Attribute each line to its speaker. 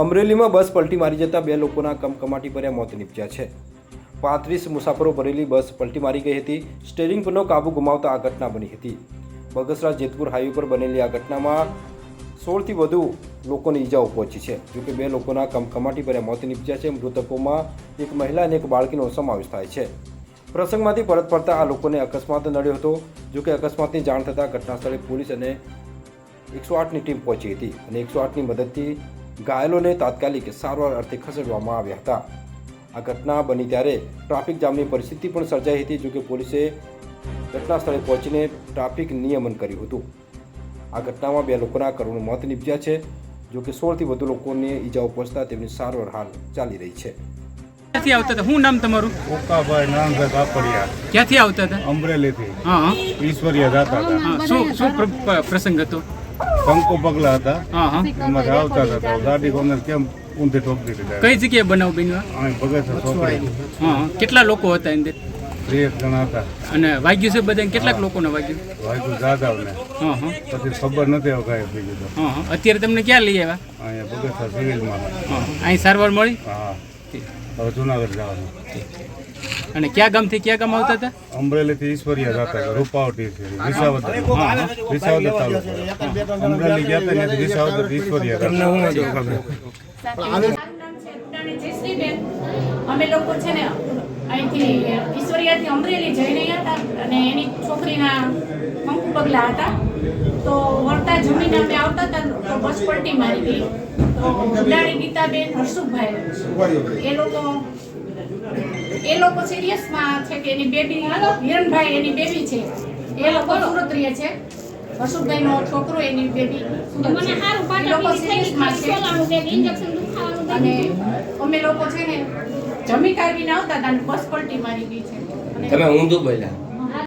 Speaker 1: અમરેલીમાં બસ પલટી મારી જતા બે લોકોના કમકમાટી ભર્યા મોત નીપજ્યા છે. પાંત્રીસ મુસાફરો ભરેલી બસ પલટી મારી ગઈ હતી. સ્ટેરિંગ પરનો કાબુ ગુમાવતા આ ઘટના બની હતી. બગસરા જેતપુર હાઈવે પર બનેલી આ ઘટનામાં સોળથી વધુ લોકોને ઈજાઓ પહોંચી છે. જોકે બે લોકોના કમકમાટી ભર્યા મોત નીપજ્યા છે. મૃતકોમાં એક મહિલા અને એક બાળકીનો સમાવેશ થાય છે. પ્રસંગમાંથી પરત ફરતા આ લોકોને અકસ્માત નડ્યો હતો. જોકે અકસ્માતની જાણ થતાં ઘટના સ્થળે પોલીસ અને એકસો આઠની ટીમ પહોંચી હતી અને એકસો આઠની મદદથી ઘાયલોને તાત્કાલિક સારવાર અર્થે ખસેડવામાં આવ્યા હતા. આ ઘટના બની ત્યારે ટ્રાફિક જામની પરિસ્થિતિ પણ સર્જાઈ હતી જોકે પોલીસે ઘટના સ્થળે પહોંચીને ટ્રાફિક નિયમન કર્યું હતું. આ ઘટનામાં બે લોકોના કરુણ મોત નીપજ્યા છે જોકે સોળથી વધુ લોકોને ઈજાઓ પહોંચતા તેમની સારવાર હાલ ચાલી રહી છે.
Speaker 2: ક્યાંથી આવતા હતા? શું નામ તમારું?
Speaker 3: ઓકાભાઈ નાનભાઈ કાપડિયા
Speaker 2: ક્યાંથી આવતા હતા?
Speaker 3: અમરેલીથી.
Speaker 2: હા
Speaker 3: ઈશ્વરીય જતા હતા.
Speaker 2: શું શું પ્રસંગ હતો?
Speaker 3: કંકુ પગલા હતા.
Speaker 2: હા હા.
Speaker 3: એમાં આવતા હતા. ગાડી કોને કેમ ઊંધી ઠોકી દીધી
Speaker 2: કઈ જગ્યાએ બનાવ બન્યો?
Speaker 3: અહીં બગસરા છોકરી.
Speaker 2: હા હા. કેટલા લોકો હતા એની
Speaker 3: એક જણા હતા.
Speaker 2: અને વાગ્યું છે બધા કેટલાક લોકોને વાગ્યું?
Speaker 3: વાગ્યું જાદવને
Speaker 2: હા હા.
Speaker 3: પછી ખબર નથી હવે કાંઈ બીજું તો.
Speaker 2: હા હા. અત્યારે તમને ક્યાં લઈ આવ્યા?
Speaker 3: અહીંયા ભગત સિવિલમાં.
Speaker 2: હા હા. અહીં સારવાર મળી?
Speaker 3: હા. હવે જુનાગઢ જવાનું.
Speaker 2: અને ક્યાં ગામથી ક્યાં ગામ આવતા હતા?
Speaker 3: અમરેલીથી ઈશ્વરિયા જતા હતા રૂપાવટી વિસાવદર. વિસાવદર તાલુકો. અમરેલી ગયા હતા ત્યાંથી વિસાવદર ઈશ્વરિયા ગયા
Speaker 4: મારું નામ છે અમે લોકો છે ને અહીંથી ઈશ્વરિયાથી અમરેલી જઈ રહ્યા હતા અને એની છોકરીના કંકુ પગલા હતા. તો વળતા જમીન અમે આવતા હતા તો બસ પલટી મારી ગઈ તો ઉડાણી ગીતાબેન હર્ષુભાઈ એ લોકો એ લોકો સિરિયસમાં છે કે એની બેબી હિરણભાઈ એની બેબી છે. એ લોકો સુરત રહે છે. હર્ષુભાઈનો છોકરો એની બેબી
Speaker 5: મને સારું
Speaker 4: એ લોકો સિરિયસમાં છે. અને અમે લોકો છે ને જમી કાઢીને આવતા હતા અને બસ પલટી મારી ગઈ છે.
Speaker 6: તમે ઊંધું બોલ્યા.